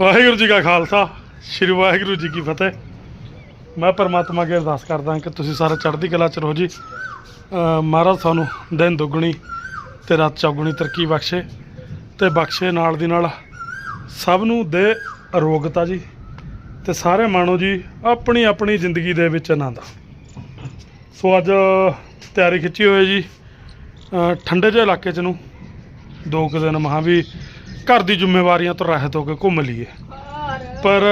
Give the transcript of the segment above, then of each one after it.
ਵਾਹਿਗੁਰੂ ਜੀ ਕਾ ਖਾਲਸਾ, ਸ੍ਰੀ ਵਾਹਿਗੁਰੂ ਜੀ ਕੀ ਫਤਿਹ। ਮੈਂ ਪਰਮਾਤਮਾ ਅੱਗੇ ਅਰਦਾਸ ਕਰਦਾ ਕਿ ਤੁਸੀਂ ਸਾਰੇ ਚੜ੍ਹਦੀ ਕਲਾ ਚ ਰਹੋ ਜੀ। ਮਹਾਰਾਜ ਤੁਹਾਨੂੰ ਦਿਨ ਦੁੱਗਣੀ ਤੇ ਰਾਤ ਚੌਗਣੀ ਤਰੱਕੀ ਬਖਸ਼ੇ ਤੇ ਬਖਸ਼ੇ ਨਾਲ ਦੀ ਨਾਲ ਸਭ ਨੂੰ ਦੇ ਅਰੋਗਤਾ ਜੀ ਤੇ ਸਾਰੇ ਮਾਣੋ ਜੀ ਆਪਣੀ ਆਪਣੀ ਜ਼ਿੰਦਗੀ ਦੇ ਵਿੱਚ ਆਨੰਦ। ਸੋ ਅੱਜ ਤਿਆਰੀ ਖਿੱਚੀ ਹੋਈ ਜੀ। ਠੰਡੇ ਜਿਹੇ ਇਲਾਕੇ ਚ ਨੂੰ, ਦੋ ਕੁ ਦਿਨ ਮਹਾਂ ਵੀ ਘਰ ਦੀ ਜ਼ਿੰਮੇਵਾਰੀਆਂ ਤੋਂ ਰਹਿਤ ਹੋ ਕੇ ਘੁੰਮ ਲਈਏ। ਪਰ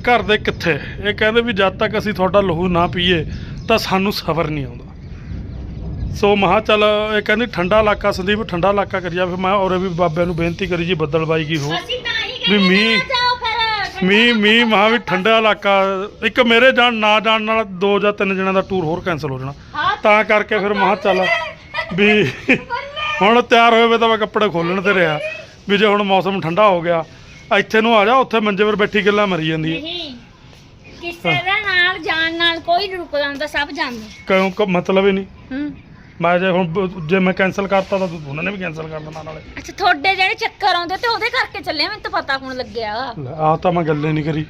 ਘਰ ਦੇ ਕਿੱਥੇ? ਇਹ ਕਹਿੰਦੇ ਵੀ ਜਦ ਤੱਕ ਅਸੀਂ ਤੁਹਾਡਾ ਲਹੂ ਨਾ ਪੀਏ ਤਾਂ ਸਾਨੂੰ ਸਬਰ ਨਹੀਂ ਆਉਂਦਾ। ਸੋ ਮਹਾ ਚੱਲ ਇਹ ਕਹਿੰਦੀ ਠੰਡਾ ਇਲਾਕਾ ਸੰਦੀਪ ਠੰਡਾ ਇਲਾਕਾ ਕਰੀਆ ਫਿਰ ਮੈਂ ਔਰੇ ਵੀ ਬਾਬਿਆਂ ਨੂੰ ਬੇਨਤੀ ਕਰੀ ਜੀ ਬੱਦਲਬਾਈ ਕੀ ਹੋ। ਵੀ ਮੀਂਹ- ਮੀਂਹ ਮੀਂਹ ਮਹਾ ਵੀ ਠੰਡਾ ਇਲਾਕਾ। ਇੱਕ ਮੇਰੇ ਜਾਣ ਨਾ ਜਾਣ ਨਾਲ ਦੋ ਜਾਂ ਤਿੰਨ ਜਣਿਆਂ ਦਾ ਟੂਰ ਹੋਰ ਕੈਨਸਲ ਹੋ ਜਾਣਾ। ਤਾਂ ਕਰਕੇ ਫਿਰ ਮਹਾ ਚੱਲ ਵੀ ਹੁਣ ਤਿਆਰ ਹੋਏ ਵੇ ਤਾਂ ਮੈਂ ਕੱਪੜੇ ਖੋਲਣ ਤੇ ਰਿਹਾ। ਵੀ ਜੇ ਹੁਣ ਮੌਸਮ ਠੰਡਾ ਹੋ ਗਿਆ ਇੱਥੇ ਨੂੰ ਆ ਜਾ ਉੱਥੇ ਮੰਜੇ 'ਤੇ ਬੈਠੀ ਗੱਲਾਂ ਮਰੀ ਜਾਂਦੀ ਹੈ। ਨਹੀਂ ਕਿਸੇ ਦਾ ਨਾਲ ਜਾਣ ਨਾਲ ਕੋਈ ਨਹੀਂ ਰੁਕਦਾ ਹੁੰਦਾ ਸਭ ਜਾਂਦੇ। ਕਿਉਂ ਕ- ਮਤਲਬ ਹੀ ਨਹੀਂ। ਹੂੰ। ਮੈਂ ਜੇ ਹੁਣ ਬ- ਜੇ ਮੈਂ ਕੈਨਸਲ ਕਰਤਾ ਤਾਂ ਉਹਨਾਂ ਨੇ ਵੀ ਕੈਨਸਲ ਕਰ ਦੇਣਾ ਨਾਲੇ। ਅੱਛਾ ਤੁਹਾਡੇ ਜਿਹੜੇ ਚੱਕਰ ਆਉਂਦੇ ਤੇ ਉਹਦੇ ਕਰਕੇ ਚੱਲਿਆ ਮੈਨੂੰ ਤਾਂ ਪਤਾ ਹੁਣ ਲੱਗਿਆ ਆ ਤਾਂ ਮੈਂ ਗੱਲੇ ਨਹੀਂ ਕਰੀ।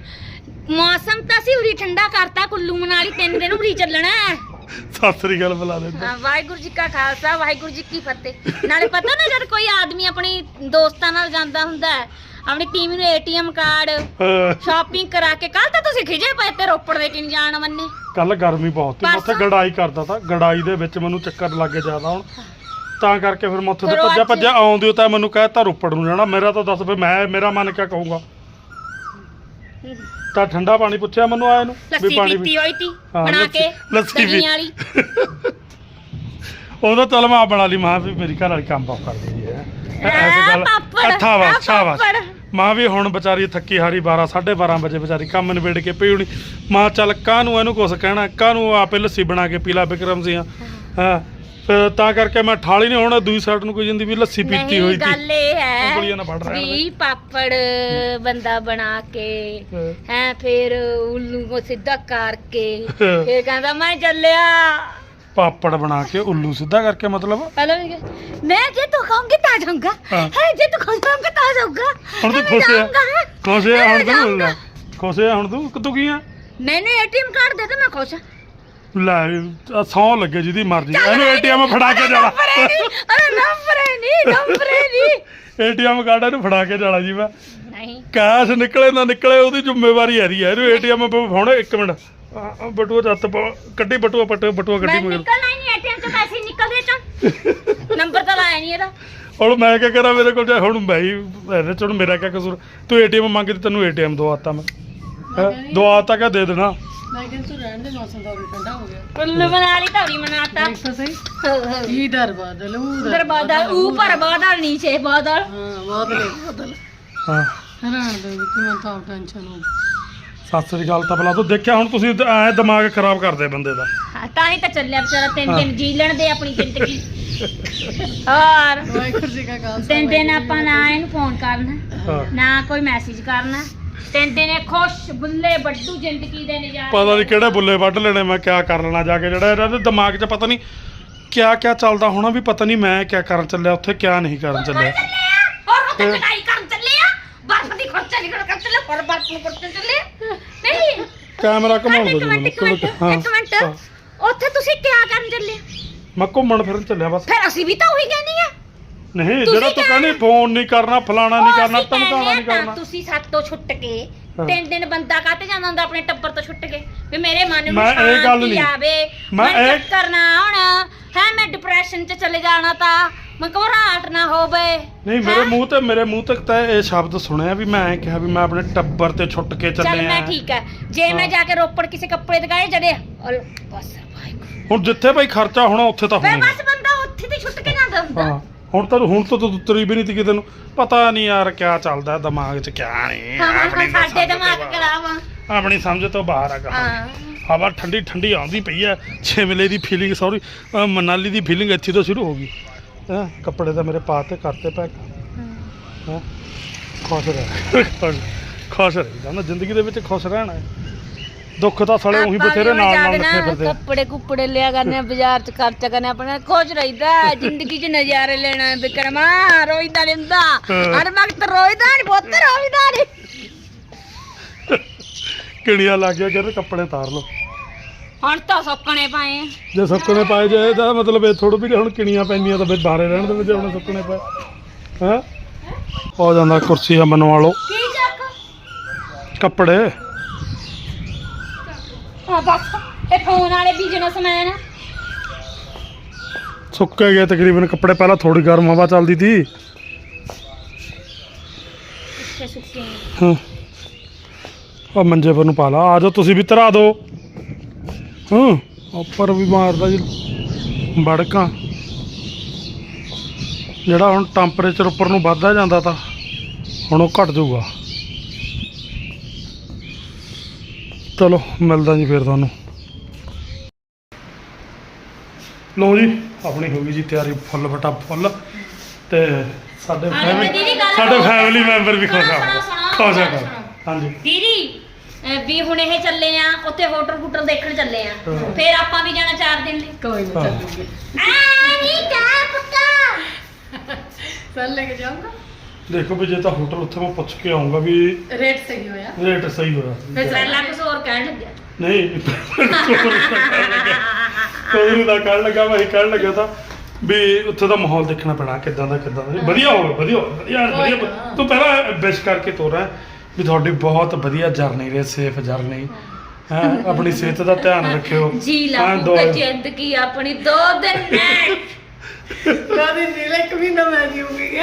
ਮੌਸਮ ਤਾਂ ਸੀ ਉਰੀ ਠੰਡਾ ਕਰਤਾ ਕੁੱਲੂ ਮਨਾਲੀ ਤਿੰਨ ਦਿਨ ਉਰੀ ਚੱਲਣਾ ਹੈ। ਸਤਿ ਸ੍ਰੀ ਅਕਾਲ ਬੁਲਾ ਦੇ ਹਾਂ, ਵਾਹਿਗੁਰੂ ਜੀ ਕਾ ਖਾਲਸਾ ਵਾਹਿਗੁਰੂ ਜੀ ਕੀ ਫਤਿਹ। ਨਾਲੇ ਪਤਾ ਨਾ ਜਦ ਕੋਈ ਆਦਮੀ ਆਪਣੀ ਦੋਸਤਾਂ ਨਾਲ ਜਾਂਦਾ ਹੁੰਦਾ ਹੈ ਆਪਣੀ ਟੀਮ ਨੂੰ ਏਟੀਐਮ ਕਾਰਡ ਸ਼ਾਪਿੰਗ ਕਰਾ ਕੇ ਕੱਲ ਤਾਂ ਤੁਸੀਂ ਖਿਜੇ ਪਏ ਤੇ ਰੋਪੜ ਦੇ ਕਿਨ ਜਾਣ ਮੰਨੇ। ਕੱਲ ਗਰਮੀ ਬਹੁਤ ਸੀ ਮੈਂ ਉੱਥੇ ਪਰਸੋਂ- ਗੜਾਈ ਕਰਦਾ ਤਾਂ ਗੜਾਈ ਦੇ ਵਿੱਚ ਮੈਨੂੰ ਚੱਕਰ ਲੱਗੇ ਜ਼ਿਆਦਾ ਹੁਣ। ਤਾਂ ਕਰਕੇ ਫਿਰ ਮੈਂ ਉੱਥੇ ਤੋਂ ਫਿਰ ਉਹ ਭੱਜਿਆ ਅੱਜ- ਭੱਜਿਆ ਆਉਂਦੀ ਤਾਂ ਮੈਨੂੰ ਕਹਿਤਾ ਰੋਪੜ ਨੂੰ ਜਾਣਾ ਮੇਰਾ ਤਾਂ ਦੱਸ ਵੀ ਮੈਂ ਮੇਰਾ ਮਨ ਕਿਆ ਕਹੂੰਗਾ। ਤਾਂ ਠੰਡਾ ਪਾਣੀ ਪੁੱਛਿਆ ਮੈਨੂੰ ਆਏ ਨੂੰ ਲੱਸੀ ਪੀਤੀ ਹੋਈ ਤੀ ਹਾਂ, ਬਣਾ ਲੱਸੀ- ਕੇ ਲੱਸੀ ਵੀ। ਵਾਲੀ। ਉਦੋਂ ਚੱਲ ਮੈਂ ਆਪ ਬਣਾ ਲਈ ਮਾਂ ਵੀ ਮੇਰੀ ਘਰ ਵਾਲੀ ਕੰਮ ਬਹੁਤ ਕਰਦੀ ਹੈ। ਐਸੀ ਗੱਲ ਪਾਪੜ, ਅੱਠਾ ਵਾ ਆ, ਸ਼ਾਬਾਸ਼ ਪਾਪੜ। ਮਾਂ ਵੀ ਹੁਣ ਵਿਚਾਰੀ ਥੱਕੀ ਹਾਰੀ 12 12:30 ਵਜੇ ਵਿਚਾਰੀ ਕੰਮ ਨਿਬੇੜ ਕੇ ਪਈ ਹੋਣੀ। ਮਾਂ ਚੱਲ ਕਾਹਨੂੰ ਇਹਨੂੰ ਕੁਛ ਕਹਿਣਾ ਕਾਹਨੂੰ ਆਪੇ ਲੱਸੀ ਬਣਾ ਕੇ ਪੀ ਲਾ ਬਿਕਰਮ ਸਿੰਘ ਹਾਂ। ਫਿਰ ਤਾਂ ਕਰਕੇ ਮੈਂ ਠਾਲੀ ਨਹੀਂ ਹੁਣ ਦੂਜੀ ਸਾਈਡ ਨੂੰ ਕੋਈ ਜਾਂਦੀ ਵੀ ਲੱਸੀ ਪੀਤੀ ਨਹੀਂ ਹੋਈ ਸੀ ਗੱਲ ਇਹ ਉਂਗਲੀਆਂ ਹੈ ਨਾਲ। ਵੀ ਪਾਪੜ ਬੰਦਾ ਬਣਾ ਕੇ ਹਾਂ। ਹੈ ਫਿਰ ਉੱਲੂ ਨੂੰ ਸਿੱਧਾ ਕਰਕੇ ਹਾਂ। ਫਿਰ ਕਹਿੰਦਾ ਮੈਂ ਚੱਲਿਆ ਪਾਪੜ ਬਣਾ ਕੇ ਉੱਲੂ ਸਿੱਧਾ ਕਰਕੇ ਮਤਲਬ ਪਹਿਲਾਂ ਵੀ ਕਿਹਾ, ਮੈਂ ਜੇ ਤੂੰ ਖਾਉਂਗੀ ਤਾਂ ਜਾਊਂਗਾ ਹਾਂ। ਹੈ ਜੇ ਤੂੰ ਖਾਉਂਗਾ ਤਾਂ ਜਾਊਂਗਾ ਹੁਣ ਤੂੰ ਮੈਂ ਖੁਸ਼ ਆ ਜਾਊਂਗਾ। ਖੁਸ਼ ਆ ਹੁਣ ਤੂੰ। ਖੁਸ਼ ਆ ਹੁਣ ਤੂੰ ਤੂੰ ਕੀ ਆ ਮੈਨੂੰ ਏਟੀਐਮ ਕਾਰਡ ਦੇ ਦੇ ਮੈਂ ਖੁਸ਼ ਹਾਂ ਲੈ ਸੌ ਲੱਗੇ ਜਿਹਦੀ ਮਰਜ਼ੀ। ਇਹਨੂੰ ਏਟੀਐਮ ਫੜਾ ਕੇ ਜਾਣਾ। ਅਰੇ ਨੰਬਰ ਨਹੀਂ ਨੰਬਰ ਨਹੀਂ। ਏਟੀਐਮ ਕਾਰਡ ਇਹਨੂੰ ਫੜਾ ਕੇ ਜਾਣਾ ਜੀ ਮੈਂ। ਨਹੀਂ। ਕੈਸ਼ ਨਿਕਲੇ ਨਾ ਨਿਕਲੇ ਉਹਦੀ ਜ਼ਿੰਮੇਵਾਰੀ ਹੈ। ਇਹਨੂੰ ਏਟੀਐਮ ਹੁਣ ਇੱਕ ਮਿੰਟ। ਆ, ਆ, ਬਟੂਆ ਜੱਤ ਕੱਢੀ ਬਟੂਆ ਪਟ ਬਟੂਆ ਮੈਂ ਕੱਢੀ ਮਗਰ ਨਿਕਲਣਾ ਨਹੀਂ ਏਟੀਐਮ ਤੋਂ ਪੈਸੇ ਨਿਕਲਦੇ ਚੋਂ ਨੰਬਰ ਤਾਂ ਲਾਇਆ ਨਹੀਂ ਇਹਦਾ। ਹੁਣ ਮੈਂ ਕੀ ਕਰਾਂ ਮੇਰੇ ਕੋਲ ਜੇ ਹੁਣ ਮੈਂ ਹੀ ਇਹਦੇ ਚ ਮੇਰਾ ਕੀ ਕਸੂਰ? ਤੂੰ ਏਟੀਐਮ ਮੰਗਦੀ ਤੈਨੂੰ ਏਟੀਐਮ ਦਵਾਤਾ ਮੈਂ? ਦਵਾਤਾ ਕਿਆ? ਦੇ ਦੇਣਾ। ਦਿਮਾਗ ਖਰਾਬ ਕਰਦੇ ਬੰਦੇ ਦਾ। ਤਾਂ ਹੀ ਤਾਂ ਚੱਲਿਆ ਵਿਚਾਰਾ। ਤਿੰਨ ਦਿਨ ਜੀ ਲੈਣ ਦੇ ਆਪਣੀ ਜ਼ਿੰਦਗੀ। ਹੋਰ। ਵਾਹਿਗੁਰੂ ਜੀ ਕਾ ਖਾਲਸਾ ਤਿੰਨ ਦਿਨ ਆਪਾਂ ਨਾ ਇਹਨੂੰ ਫੋਨ ਕਰਨਾ। ਨਾ ਕੋਈ ਮੈਸੇਜ ਕਰਨਾ। ਦਿਨ ਇਹ ਖੁਸ਼ ਬੁੱਲੇ ਬੱਡੂ ਜ਼ਿੰਦਗੀ ਦੇ ਨਜ਼ਾਰੇ ਪਤਾ ਨਹੀਂ ਕਿਹੜੇ ਬੁੱਲੇ ਵੱਢ ਲੈਣੇ ਮੈਂ ਕਿਆ ਕਰ ਲੈਣਾ ਜਾ ਕੇ। ਜਿਹੜਾ ਇਹਨਾਂ ਦੇ ਦਿਮਾਗ 'ਚ ਪਤਾ ਨਹੀਂ ਕਿਆ ਕਿਆ ਚੱਲਦਾ ਹੋਣਾ ਵੀ ਪਤਾ ਨਹੀਂ ਮੈਂ ਕਿਆ ਕਰਨ ਚੱਲਿਆ ਉੱਥੇ ਕਿਆ ਨਹੀਂ ਕਰਨ ਚੱਲਿਆ। ਹੋਰ ਉੱਥੇ ਕਢਾਈ ਕਰਨ ਚੱਲੇ ਆ ਬਰਫ ਦੀ ਖਰਚਾ ਨਿਕਲ ਕਰ ਚੱਲੇ ਬਰਫ ਨੂੰ ਕਰਨ ਚੱਲੇ ਆ। ਨਹੀਂ। ਕੈਮਰਾ ਘਮਾਉਣ ਇੱਕ ਦੋ ਮਿੰਟ ਇੱਕ ਮਿੰਟ ਇੱਕ ਮਿੰਟ। ਉੱਥੇ ਤੁਸੀਂ ਕਿਆ ਕਰਨ ਚੱਲੇ? ਮੈਂ ਘੁੰਮਣ ਫਿਰਨ ਚੱਲਿਆ ਬਸ। ਫਿਰ ਅਸੀਂ ਵੀ ਤਾਂ ਉਹੀ ਕਹਿੰਦੇ ਨਹੀਂ ਤੁਸੀਂ ਜਿਹੜਾ ਤੂੰ ਕਹਿੰਦੀ ਫੋਨ ਨਹੀਂ ਕਰਨਾ ਫਲਾਣਾ ਨਹੀਂ ਉਹ ਕਰਨਾ ਅਸੀਂ ਨਹੀਂ ਆ ਤਾਂ ਕਰਨਾ ਤੁਸੀਂ ਸਾਤੋਂ ਛੁੱਟ ਕੇ ਹਾਂ। ਤਿੰਨ ਦਿਨ ਬੰਦਾ ਕਾਤੇ ਜਾਂਦਾ ਹੁੰਦਾ ਆਪਣੇ ਟੱਬਰ ਤੋਂ ਛੁੱਟ ਕੇ? ਵੀ ਮੇਰੇ ਮਨ ਨੂੰ ਮੈਂ ਇਹ ਗੱਲ ਸ਼ਾਂਤੀ ਨਹੀਂ- ਆਵੇ। ਮੈਂ ਮੈਂ ਇਹ- ਚੱਕਰ ਨਾ ਆਉਣ। ਹੈ ਮੈਂ ਡਿਪਰੈਸ਼ਨ 'ਚ ਚਲੇ ਜਾਣਾ ਤਾਂ। ਮੈਂ ਘਬਰਾਹਟ ਨਾ ਹੋਵੇ। ਨਹੀਂ ਮੇਰੇ ਹੈਂ? ਮੂੰਹ ਤੇ ਮੇਰੇ ਮੂੰਹ ਤੱਕ ਤਾਂ ਇਹ ਸ਼ਬਦ ਸੁਣਿਆ ਵੀ ਮੈਂ ਐਂ ਕਿਹਾ ਵੀ ਮੈਂ ਆਪਣੇ ਟੱਬਰ ਤੇ ਛੁੱਟ ਕੇ ਚੱਲ ਚੱਲੇ ਮੈਂ ਆ। ਠੀਕ ਹੈ। ਜੇ ਮੈਂ ਹਾਂ। ਜਾ ਕੇ ਰੋਪੜ ਕਿਸੇ ਕੱਪੜੇ ਦਿਖਾਏ ਜਦੇ ਬਸ ਹੁਣ ਜਿੱਥੇ ਭਾਈ ਖਰਚਾ ਹੋਣਾ ਉੱਥੇ ਤਾਂ ਹੋਣਾ ਬਸ ਬੰਦਾ ਉੱਥੇ ਤੇ ਛੁੱਟ ਕੇ ਜਾਂਦਾ ਹੁੰਦਾ। ਹਾਂ। ਹੁਣ ਤਾਂ ਹੁਣ ਤਾਂ ਤੂੰ ਉਤਰੀ ਵੀ ਨਹੀਂ ਤੀ ਕਿਤੇ ਨੂੰ ਪਤਾ ਨਹੀਂ ਯਾਰ ਕਿਆ ਚੱਲਦਾ ਦਿਮਾਗ 'ਚ ਕਿਆ ਨਹੀਂ। ਆਪਣੀ ਤਾਂ ਸਾਡੇ ਸਮਝ ਤੋਂ ਦਿਮਾਗ ਬਾਹਰ। ਕਰਾਵਾ। ਆਪਣੀ ਸਮਝ ਤੋਂ ਬਾਹਰ ਆ ਗਾ ਹਾਂ। ਹਵਾ ਠੰਡੀ ਠੰਡੀ ਆਉਂਦੀ ਪਈ ਹੈ ਸ਼ਿਮਲੇ ਦੀ ਫੀਲਿੰਗ ਸੌਰੀ ਮਨਾਲੀ ਦੀ ਫੀਲਿੰਗ ਇੱਥੇ ਤੋਂ ਸ਼ੁਰੂ ਹੋ ਗਈ। ਹੈਂ ਕੱਪੜੇ ਤਾਂ ਮੇਰੇ ਪਾ ਤੇ ਕਰਤੇ ਪੈਕ ਹੈਂ। ਖੁਸ਼ ਰਹਿ। ਖੁਸ਼- ਰਹੀਦਾ ਨਾ ਜ਼ਿੰਦਗੀ ਦੇ ਵਿੱਚ ਖੁਸ਼ ਰਹਿਣਾ ਹੈ। ਦੁੱਖ ਤਾਂ ਸਲੇ ਉਹੀ ਬਥੇਰੇ ਨਾਲ ਨਾਲ ਲੱਗੇ ਫਿਰਦੇ ਆ। ਕੱਪੜੇ ਕੁੱਪੜੇ ਲਿਆ ਕਰਨੇ ਆ, ਬਾਜ਼ਾਰ ਚ ਖਰਚਾ ਕਰਨੇ ਆਪਣਾ ਖੁਸ਼ ਰਹੀਦਾ ਹੈ, ਜ਼ਿੰਦਗੀ ਚ ਨਜ਼ਾਰੇ ਲੈਣਾ ਹੈ, ਵਿਕਰਮਾ ਰੋਈਦਾ ਨਹੀਂ ਹੁੰਦਾ ਹਾਂ। ਹਰ ਵਕਤ ਰੋਈਦਾ ਨਹੀਂ ਪੁੱਤ ਰੋਈਦਾ ਨਹੀਂ। ਕਿਣੀਆਂ ਲੱਗ ਗਿਆ ਕਹਿੰਦੇ ਕੱਪੜੇ ਤਾਰ ਲਓ। ਹੁਣ ਤਾਂ ਸੁੱਕਣੇ ਪਏ ਆ। ਜੇ ਸੁੱਕਣੇ ਪਾਏ ਜਾਏ ਤਾਂ ਮਤਲਬ ਇਹ ਥੋੜਾ ਵੀ ਹੁਣ ਕਿਣੀਆਂ ਪੈਂਦੀਆਂ ਤਾਂ ਫਿਰ ਬਾਹਰੇ ਰਹਿਣ ਦੇ ਜੇ ਹੁਣ ਸੁੱਕਣੇ ਪਏ। ਹੈ? ਹੋ ਜਾਂਦਾ ਕੁਰਸੀ ਆ ਬਣਵਾ ਲਓ ਕੀ ਚੱਕ? ਕੱਪੜੇ। ਆ ਬਸ। ਇਹ ਫੋਨ ਵਾਲੇ ਬਿਜ਼ਨਸਮੈਨ ਆ ਸੁੱਕੇ ਗਏ ਤਕਰੀਬਨ ਕੱਪੜੇ ਪਹਿਲਾਂ ਥੋੜੀ ਗਰਮ ਹਵਾ ਚੱਲਦੀ ਸੀ ਇੱਥੇ ਸੁੱਕੇ ਨੇ। ਹਾਂ। ਉਹ ਮੰਜੇ ਪਰ ਨੂੰ ਪਾ ਲਾ। ਆ ਜਾਓ ਤੁਸੀਂ ਵੀ ਧਰਾ ਦਿਓ ਹਾਂ ਉੱਪਰ ਵੀ ਮਾਰਦਾ ਜੀ। ਬੜਕਾਂ। ਜਿਹੜਾ ਹੁਣ ਟੈਂਪਰੇਚਰ ਉੱਪਰ ਨੂੰ ਵੱਧਦਾ ਜਾਂਦਾ ਤਾਂ ਹੁਣ ਉਹ ਘਟ ਜਾਊਗਾ। ਚਲੋ ਮਿਲਦਾ ਜੀ ਫਿਰ ਤੁਹਾਨੂੰ। ਲਓ ਜੀ ਆਪਣੀ ਹੋ ਗਈ ਜੀ ਤਿਆਰੀ ਫੁੱਲ ਬਟਾ ਫੁੱਲ। ਤੇ ਸਾਡੇ ਫੈਮਿਲੀ ਸਾਡੇ। ਫੈਮਿਲੀ ਮੈਂਬਰ ਵੀ ਖੁਸ਼ ਆ। ਖੁਸ਼ ਆ। ਹਾਂਜੀ। ਦੀਦੀ ਅਹ ਵੀ ਹੁਣ ਇਹ ਚੱਲੇ ਆ ਉੱਥੇ ਹੋਟਲ ਹੁਟਲ ਦੇਖਣ ਚੱਲੇ ਆ। ਹਾਂ। ਫਿਰ ਆਪਾਂ ਵੀ ਜਾਣਾ ਚਾਰ ਦਿਨ ਲਈ। ਕੋਈ ਹਾਂ। ਨਹੀਂ ਚੱਲੂਗੇ ਆ ਨਹੀਂ ਚਾਹ ਪੱਕਾ ਚੱਲ ਲੈ ਕੇ ਜਾਊਂਗਾ। ਦੇਖੋ ਵੀ ਜੇ ਤਾਂ ਹੋਟਲ ਉੱਥੇ ਮੈਂ ਪੁੱਛ ਕੇ ਆਉਂਗਾ ਵੀ ਰੇਟ ਸਹੀ ਹੋਇਆ? ਰੇਟ ਸਹੀ ਹੋਇਆ। ਫਿਰ ਪਹਿਲਾਂ ਕੁਝ ਹੋਰ ਕਹਿਣ ਲੱਗਿਆ। ਨਹੀਂ ਕੋਈ ਨਹੀਂ ਤਾਂ ਕਹਿਣ ਲੱਗਾ ਮੈਂ ਕਹਿਣ ਲੱਗਾ ਤਾਂ ਵੀ ਉੱਥੇ ਦਾ ਮਾਹੌਲ ਦੇਖਣਾ ਪੈਣਾ ਕਿਦਾਂ ਦਾ ਕਿਦਾਂ ਦਾ। ਵਧੀਆ ਹੋਵੇ ਵਧੀਆ ਹੋਵੇ, ਵਧੀਆ ਨਾ। ਤੂੰ ਪਹਿਲਾਂ ਵਿਸ਼ ਕਰਕੇ ਤੋਰਾ ਵੀ ਤੁਹਾਡੀ ਬਹੁਤ ਵਧੀਆ ਜਰਨੀ ਰਹੇ ਸੇਫ ਜਰਨੀ ਹੈ। ਆਪਣੀ ਸਿਹਤ ਦਾ ਧਿਆਨ ਰੱਖਿਓ। ਜੀ ਹਾਂ, ਕੇ ਜ਼ਿੰਦਗੀ ਆਪਣੀ ਦੋ ਦਿਨ ਨੇ ਕਾਦੀ ਨੀਲੇ ਇੱਕ ਮਹੀਨਾ ਮੈਂ ਜੀਉਂਗੀ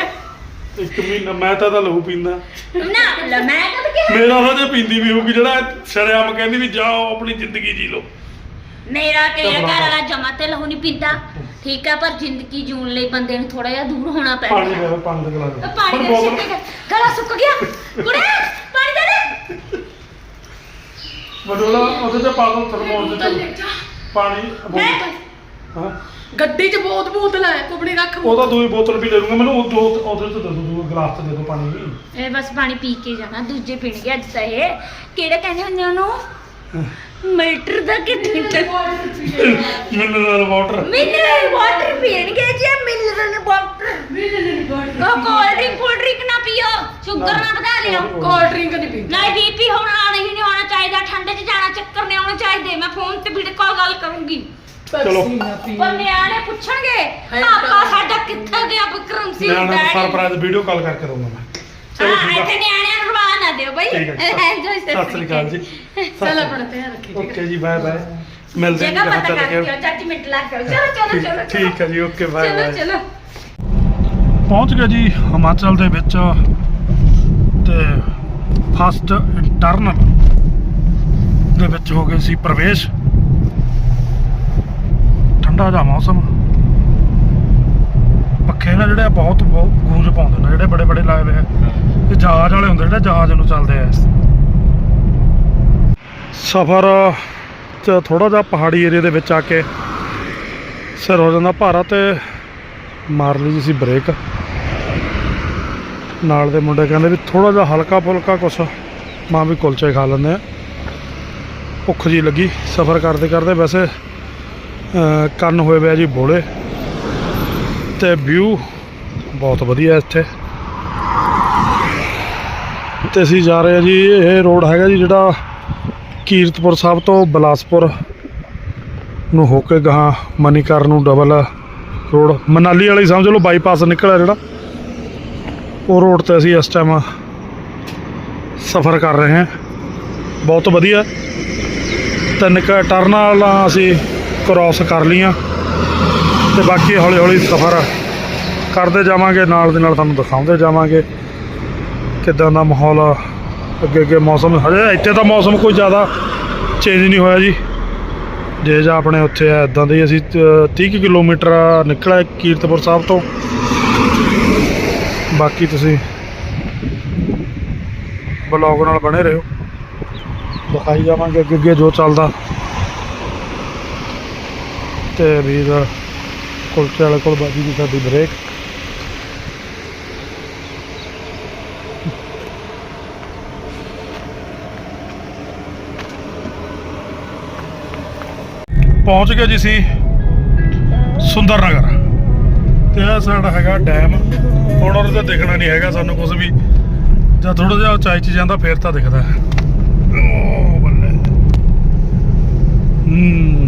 ਇੱਕ ਮਹੀਨਾ ਮੈਂ ਤਾਂ ਤਾਂ ਲਹੂ ਪੀਂਦਾ। ਨਾ ਲੈ ਮੈਂ ਕਦ ਕਿ ਮੇਰਾ ਤਾਂ ਜੇ ਪੀਂਦੀ ਵੀ ਹੋਊਗੀ ਜਿਹੜਾ ਸ਼ਰਿਆਮ ਕਹਿੰਦੀ ਵੀ ਜਾਓ ਆਪਣੀ ਜ਼ਿੰਦਗੀ ਜੀ ਲਓ। ਮੇਰਾ ਤੇ ਤਾਂ ਘਰ ਵਾਲਾ ਜਮਾ ਤੇ ਲਹੂ ਨਹੀਂ ਪੀਂਦਾ। ਠੀਕ ਆ ਪਰ ਜ਼ਿੰਦਗੀ ਜੂਣ ਲਈ ਬੰਦੇ ਨੂੰ ਥੋੜਾ ਜਿਹਾ ਦੂਰ ਹੋਣਾ ਪਾਣੀ ਪੈਂਦਾ ਦੇ ਪਾਣੀ ਦੇ ਗਲਾ ਉਹ ਪਾਣੀ ਦੇ ਬੋਤਲ- ਛਿੱਟੇ ਗਲਾ ਸੁੱਕ ਗਿਆ। ਕੁੜੇ ਪਾਣੀ ਦੇ ਦੇ। ਬਡੋਲਾ ਉਹਦੇ ਤੇ ਪਾ ਦੋ ਥਰਮੋਸ ਦੇ ਜਾ ਪਾਣੀ ਮੈਂ ਹਾਂ। ਗੱਡੀ 'ਚ ਬਹੁਤ ਬੋਤਲ ਹੈ ਕੁਬੜੀ ਰੱਖ ਉਹਦਾ ਦੂਈ ਬੋਤਲ ਵੀ ਲੈ ਲੂੰਗਾ ਮੈਨੂੰ ਉਹ ਦੋ ਉਹਦੇ ਚ ਦੇ ਦੋ ਦੂਏ ਗਲਾਸ ਚ ਦੇ ਦੋ ਪਾਣੀ ਵੀ। ਇਹ ਬਸ ਪਾਣੀ ਪੀ ਕੇ ਜਾਣਾ ਦੂਜੇ ਪੀਣਗੇ ਅੱਜ ਤਾਂ ਇਹ। ਕਿਹੜੇ ਕਹਿੰਦੇ ਹੁੰਦੇ ਉਹਨੂੰ? ਮੀਟਰ ਦਾ ਕਿੰਨੇ ਮਿਨਰਲ ਵਾਟਰ ਮਿਨਰਲ ਵਾਟਰ ਪੀਣਗੇ ਜੀ ਮਿਨਰਲ ਵਾਟਰ ਉਹ ਕੋਲਡ ਡਰਿੰਕ ਕੋਲਡ ਡਰਿੰਕ ਨਾ ਪੀਓ ਸ਼ੂਗਰ ਨਾ। ਵਧਾ ਲਿਓ। ਕੋਲਡ ਡਰਿੰਕ ਨਹੀਂ ਪੀਂਦੀ। ਨਾ ਬੀਪੀ ਹੋਣਾ ਨਹੀਂ ਨਹੀਂ ਹੋਣਾ ਚਾਹੀਦਾ ਠੰਡੇ 'ਚ ਜਾਣਾ ਚੱਕਰ ਨਹੀਂ ਆਉਣਾ ਚਾਹੀਦੇ। ਮੈਂ ਫੋਨ ਤੇ ਵੀਡੀਓ ਕਾਲ ਗੱਲ ਕਰੂੰਗੀ। ਚਲੋ। ਪਰਸੀ ਨਾ ਪੀ ਪਰ ਨਿਆਣੇ ਪੁੱਛਣਗੇ ਹਾਏ ਪਾਪਾ ਸਾਡਾ ਕਿੱਥੇ ਗਿਆ ਵਿਕਰਮ ਸਿੰਘ ਨਿਆਣਾ ਡੈਡੀ? ਸਰਪ੍ਰਾਈਜ਼ ਵੀਡੀਓ ਕਾਲ ਕਰਕੇ ਦਊਂਗਾ ਮੈਂ। ਚਲੋ ਹਾਂ ਠੀਕ ਆ। ਨਿਆਣਿਆਂ ਨੂੰ ਰਵਾ ਨਾ ਦਿਓ ਬਈ। ਠੀਕ ਹੈ ਸਤਿ ਸ੍ਰੀ ਅਕਾਲ ਜੀ। ਚੱਲ ਆਪਣਾ ਧਿਆਨ ਰੱਖੀ ਠੀਕ ਓਕੇ ਜੀ ਬਾਏ ਬਾਏ। ਮਿਲਦੇ ਜਗ੍ਹਾ ਹਾਂ ਪਤਾ ਕਰਕੇ ਆਓ, ਚਾਚੀ ਮਿੰਟ ਲੱਗ ਜਾਓ ਚਲੋ ਚਲੋ ਚਲੋ ਚਲੋ। ਠੀਕ ਹੈ ਜੀ ਓਕੇ ਬਾਏ ਚਲੋ ਬਾਏ। ਚਲੋ। ਪਹੁੰਚ ਗਏ ਜੀ ਹਿਮਾਚਲ ਦੇ ਵਿੱਚ ਤੇ ਫਸਟ ਇੰਟਰਨਲ ਦੇ ਵਿੱਚ ਹੋ ਗਏ ਸੀ ਪ੍ਰਵੇਸ਼। ਠੰਡਾ ਜਿਹਾ ਮੌਸਮ। ਪੱਖੇ ਨਾ ਜਿਹੜੇ ਬਹੁਤ ਬਹੁਤ ਗੂੰਜ ਪਾਉਂਦੇ ਨੇ, ਜਿਹੜੇ ਬੜੇ ਬੜੇ ਲਾਏ ਹੋਏ ਆ। ਇਹ ਜਹਾਜ਼ ਵਾਲੇ ਹੁੰਦੇ ਜਿਹੜੇ ਜਹਾਜ਼ ਨੂੰ ਚੱਲਦੇ ਆ। ਸਫ਼ਰ ਚ ਥੋੜਾ ਜਿਹਾ ਪਹਾੜੀ ਏਰੀਆ ਦੇ ਵਿੱਚ ਆ ਕੇ ਸਿਰ ਹੋ ਜਾਂਦਾ ਭਾਰਾ ਤੇ ਮਾਰ ਲਈ ਜੀ ਸੀ ਬ੍ਰੇਕ। ਨਾਲ ਦੇ ਮੁੰਡੇ ਕਹਿੰਦੇ ਵੀ ਥੋੜਾ ਜਿਹਾ ਹਲਕਾ ਫੁਲਕਾ ਕੁਛ ਮਾਂ ਵੀ ਕੁਲਚੇ ਖਾ ਲੈਂਦੇ ਆ। ਭੁੱਖ ਜੀ ਲੱਗੀ, ਸਫ਼ਰ ਕਰਦੇ ਕਰਦੇ ਵੈਸੇ ਕੰਨ ਹੋਏ ਪਿਆ ਜੀ ਬੋਲੇ ਤੇ ਵਿਊ ਬਹੁਤ ਵਧੀਆ ਇੱਥੇ। ਤੇ ਅਸੀਂ ਜਾ ਰਹੇ ਆ ਜੀ, ਇਹ ਰੋਡ ਹੈਗਾ ਜੀ ਜਿਹੜਾ ਕੀਰਤਪੁਰ ਸਾਹਿਬ ਤੋਂ ਬਲਾਸਪੁਰ ਨੂੰ ਹੋ ਕੇ ਗਾਹਾਂ ਮਨੀਕਰਨ ਨੂੰ ਡਬਲ ਰੋਡ ਮਨਾਲੀ ਵਾਲੀ ਸਮਝ ਲਓ ਬਾਈਪਾਸ ਨਿਕਲਿਆ ਜਿਹੜਾ। ਉਹ ਰੋਡ ਤੇ ਅਸੀਂ ਇਸ ਟਾਈਮ ਸਫ਼ਰ ਕਰ ਰਹੇ ਹਾਂ। ਬਹੁਤ ਵਧੀਆ। ਤਿੰਨ ਕੁ ਟਰਨਾਂ ਅਸੀਂ ਕ੍ਰਾਸ ਕਰ ਲਈਆਂ ਤੇ ਬਾਕੀ ਹੌਲੀ ਹੌਲੀ ਸਫ਼ਰ ਕਰਦੇ ਜਾਵਾਂਗੇ ਨਾਲ ਦੇ ਨਾਲ ਤੁਹਾਨੂੰ ਦਿਖਾਉਂਦੇ ਜਾਵਾਂਗੇ ਕਿੱਦਾਂ ਦਾ ਮਾਹੌਲ ਆ, ਅੱਗੇ ਅੱਗੇ ਮੌਸਮ ਹਜੇ ਇੱਥੇ ਤਾਂ ਮੌਸਮ ਕੋਈ ਜ਼ਿਆਦਾ ਚੇਂਜ ਨਹੀਂ ਹੋਇਆ ਜੀ। ਜੇ ਜਾਂ ਆਪਣੇ ਉੱਥੇ ਆ ਇਦਾਂ ਦੇ ਹੀ ਅਸੀਂ ਅ, 30 ਕੁ ਕਿਲੋਮੀਟਰ ਨਿਕਲਿਆ ਕੀਰਤਪੁਰ ਸਾਹਿਬ ਤੋਂ। ਬਾਕੀ ਤੁਸੀਂ ਬਲੌਗ ਨਾਲ ਬਣੇ ਰਹੋ। ਦਿਖਾਈ ਜਾਵਾਂਗੇ ਅੱਗੇ ਅੱਗੇ ਜੋ ਚੱਲਦਾ। ਤੇ ਵੀਰ ਕੁਲਚੇ ਵਾਲੇ ਕੋਲ ਬਾਜੀ ਦੀ ਸਾਡੀ ਬ੍ਰੇਕ ਪਹੁੰਚ ਗਏ ਜੀ ਸੀ ਸੁੰਦਰ ਨਗਰ ਤੇ ਇਹ ਸਾਡਾ ਹੈਗਾ ਡੈਮ। ਹੁਣ ਉਹਦੇ ਤੇ ਦਿਖਣਾ ਨਹੀਂ ਹੈਗਾ ਸਾਨੂੰ ਕੁਝ ਵੀ। ਜਦ ਥੋੜਾ ਜਿਹਾ ਉਚਾਈ 'ਚ ਜਾਂਦਾ ਫੇਰ ਤਾਂ ਦਿਖਦਾ ਹੈ। ਓ ਬੱਲੇ। ਹੂੰ।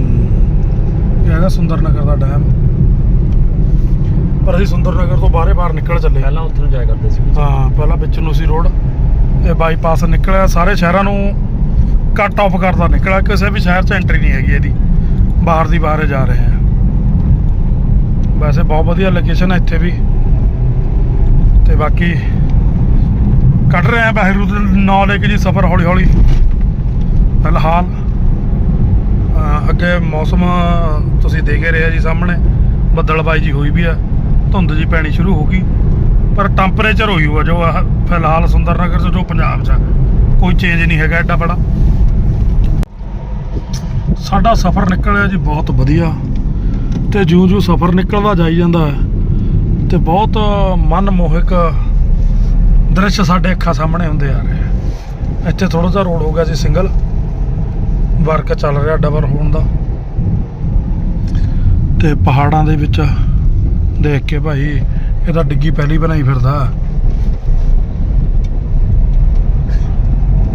ਇਹ ਹੈਗਾ ਸੁੰਦਰ ਨਗਰ ਦਾ ਡੈਮ। ਪਰ ਅਸੀਂ ਸੁੰਦਰ ਨਗਰ ਤੋਂ ਬਾਹਰੇ ਬਾਹਰ ਨਿਕਲ ਚੱਲੇ। ਪਹਿਲਾਂ ਉੱਥੇ ਨੂੰ ਜਾਇਆ ਕਰਦੇ ਸੀ। ਹਾਂ ਪਹਿਲਾਂ ਵਿੱਚ ਨੂੰ ਸੀ ਰੋਡ। ਇਹ ਬਾਈਪਾਸ ਨਿਕਲਿਆ ਸਾਰੇ ਸ਼ਹਿਰਾਂ ਨੂੰ ਕੱਟ ਆਫ ਕਰਦਾ ਨਿਕਲਿਆ। ਕਿਸੇ ਵੀ ਸ਼ਹਿਰ 'ਚ ਐਂਟਰੀ ਨਹੀਂ ਹੈਗੀ ਇਹਦੀ। ਬਾਹਰ ਦੀ ਬਾਹਰ ਜਾ ਰਹੇ ਆ ਵੈਸੇ ਬਹੁਤ ਵਧੀਆ ਲੋਕੇਸ਼ਨ ਹੈ ਇੱਥੇ ਵੀ। ਤੇ ਬਾਕੀ ਕੱਢ ਰਹੇ ਆ ਬਹਿਰੂ ਨਾਂ ਲੈ ਕੇ ਜੀ ਸਫ਼ਰ ਹੌਲੀ ਹੌਲੀ ਫਿਲਹਾਲ ਅੱਗੇ ਮੌਸਮ ਤੁਸੀਂ ਦੇਖ ਹੀ ਰਹੇ ਜੀ ਸਾਹਮਣੇ ਬੱਦਲਬਾਈ ਜੀ ਹੋਈ ਵੀ ਆ ਧੁੰਦ ਜੀ ਪੈਣੀ ਸ਼ੁਰੂ ਹੋ ਗਈ ਪਰ ਟੈਂਪਰੇਚਰ ਹੋਈ ਹੋਆ ਜੋ ਫਿਲਹਾਲ ਸੁੰਦਰ ਨਗਰ 'ਚ ਜੋ ਪੰਜਾਬ 'ਚ ਆ, ਕੋਈ ਚੇਂਜ ਨਹੀਂ ਹੈਗਾ ਐਡਾ ਬੜਾ। ਸਾਡਾ ਸਫ਼ਰ ਨਿਕਲਿਆ ਜੀ ਬਹੁਤ ਵਧੀਆ ਤੇ ਜਿਉਂ-ਜਿਉਂ ਸਫ਼ਰ ਨਿਕਲਦਾ ਜਾਈ ਜਾਂਦਾ ਹੈ ਤੇ ਬਹੁਤ ਮਨਮੋਹਕ ਦ੍ਰਿਸ਼ ਸਾਡੇ ਅੱਖਾਂ ਸਾਹਮਣੇ ਹੁੰਦੇ ਆ ਰਹੇ ਇੱਥੇ ਥੋੜਾ ਜਿਹਾ ਰੋਡ ਹੋ ਗਿਆ ਜੀ ਸਿੰਗਲ ਵਰਕ ਚੱਲ ਰਿਹਾ ਡਬਲ ਹੋਣ ਦਾ। ਤੇ ਪਹਾੜਾਂ ਦੇ ਵਿੱਚ ਦੇਖ ਕੇ ਭਾਈ ਇਹਦਾ ਡਿੱਗੀ ਪਹਿਲੀ ਬਣਾਈ ਫਿਰਦਾ।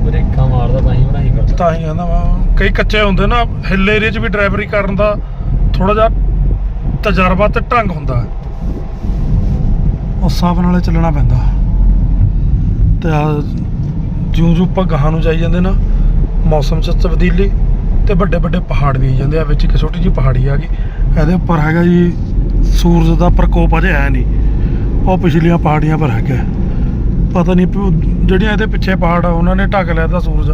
ਬ੍ਰੇਕਾਂ ਮਾਰਦਾ ਤਾਂ ਹੀ ਬਣਾਈ ਫਿਰਦਾ। ਤਾਂ ਹੀ ਕਹਿੰਦਾ ਵਾ ਕਈ ਕੱਚੇ ਹੁੰਦੇ ਨਾ ਹਿੱਲ ਏਰੀਆ 'ਚ ਵੀ ਡਰਾਈਵਰੀ ਕਰਨ ਦਾ ਥੋੜਾ ਜਿਹਾ ਤਜਰਬਾ ਤੇ ਢੰਗ ਹੁੰਦਾ। ਉਸ ਹਿਸਾਬ ਨਾਲੇ ਚੱਲਣਾ ਪੈਂਦਾ। ਤੇ ਜਿਉਂ ਜਿਉਂ ਆਪਾਂ ਗਾਹਾਂ ਨੂੰ ਜਾਈ ਜਾਂਦੇ ਨਾ ਮੌਸਮ 'ਚ ਤਬਦੀਲੀ ਤੇ ਵੱਡੇ ਵੱਡੇ ਪਹਾੜ ਵੀ ਜਾਂਦੇ ਆ, ਵਿੱਚ ਇੱਕ ਛੋਟੀ ਜਿਹੀ ਪਹਾੜੀ ਆ ਗਈ। ਇਹਦੇ ਉੱਪਰ ਹੈਗਾ ਜੀ, ਸੂਰਜ ਦਾ ਪ੍ਰਕੋਪ ਅਜੇ ਹੈ ਨਹੀਂ। ਉਹ ਪਿਛਲੀਆਂ ਪਹਾੜੀਆਂ ਪਰ ਹੈਗਾ। ਪਤਾ ਨਹੀਂ ਜਿਹੜੀਆਂ ਇਹਦੇ ਪਿੱਛੇ ਪਹਾੜ ਆ, ਉਹਨਾਂ ਨੇ ਢੱਕ ਲਿਆ ਤਾਂ ਸੂਰਜ।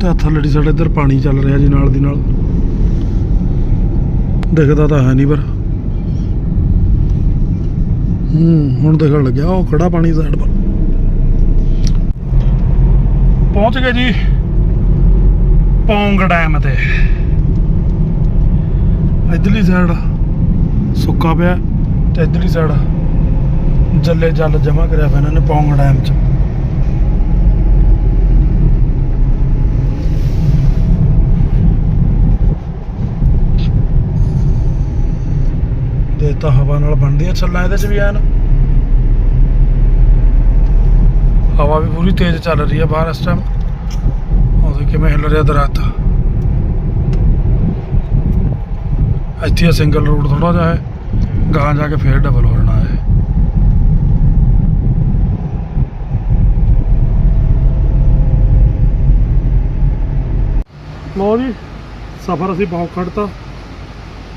ਤੇ ਥੱਲੜੀ ਸਾਡੇ ਇੱਧਰ ਪਾਣੀ ਚੱਲ ਰਿਹਾ ਜੀ ਨਾਲ ਦੀ ਨਾਲ। ਦਿਖਦਾ ਤਾਂ ਹੈ ਨਹੀਂ ਪਰ। ਹੂੰ, ਹੁਣ ਦਿਖਣ ਲੱਗਿਆ, ਉਹ ਖੜਾ ਪਾਣੀ ਸਾਈਡ ਪਰ। ਪਹੁੰਚ ਗਏ ਜੀ ਪੌਂਗ ਡੈਮ ਤੇ। ਇਧਰਲੀ ਸਾਈਡ ਸੁੱਕਾ ਪਿਆ ਤੇ ਇਧਰਲੀ ਸਾਈਡ ਜੱਲੇ ਜਲ ਜਮਾ ਕਰਿਆ ਪਿਆ ਇਹਨਾਂ ਨੇ ਪੌਂਗ ਡੈਮ 'ਚ। ਤੇ ਤਾਂ ਹਵਾ ਨਾਲ ਬਣਦੀਆਂ ਛੱਲਾਂ ਇਹਦੇ 'ਚ ਵੀ ਐਨ। ਹਵਾ ਵੀ ਪੂਰੀ ਤੇਜ਼ ਚੱਲ ਰਹੀ ਹੈ ਬਾਹਰ ਇਸ ਟਾਈਮ ਉਹਦੇ ਕਿਵੇਂ ਹਿੱਲ ਰਿਹਾ ਦਰਖਤ। ਇੱਥੇ ਸਿੰਗਲ ਰੋਡ ਥੋੜਾ ਜਿਹਾ ਹੈ। ਗਾਂ ਜਾ ਕੇ ਫੇਰ ਡਬਲ ਹੋ ਜਾਣਾ ਹੈ ਲੋ ਜੀ, ਸਫ਼ਰ ਅਸੀਂ ਬਹੁਤ ਕੱਢਤਾ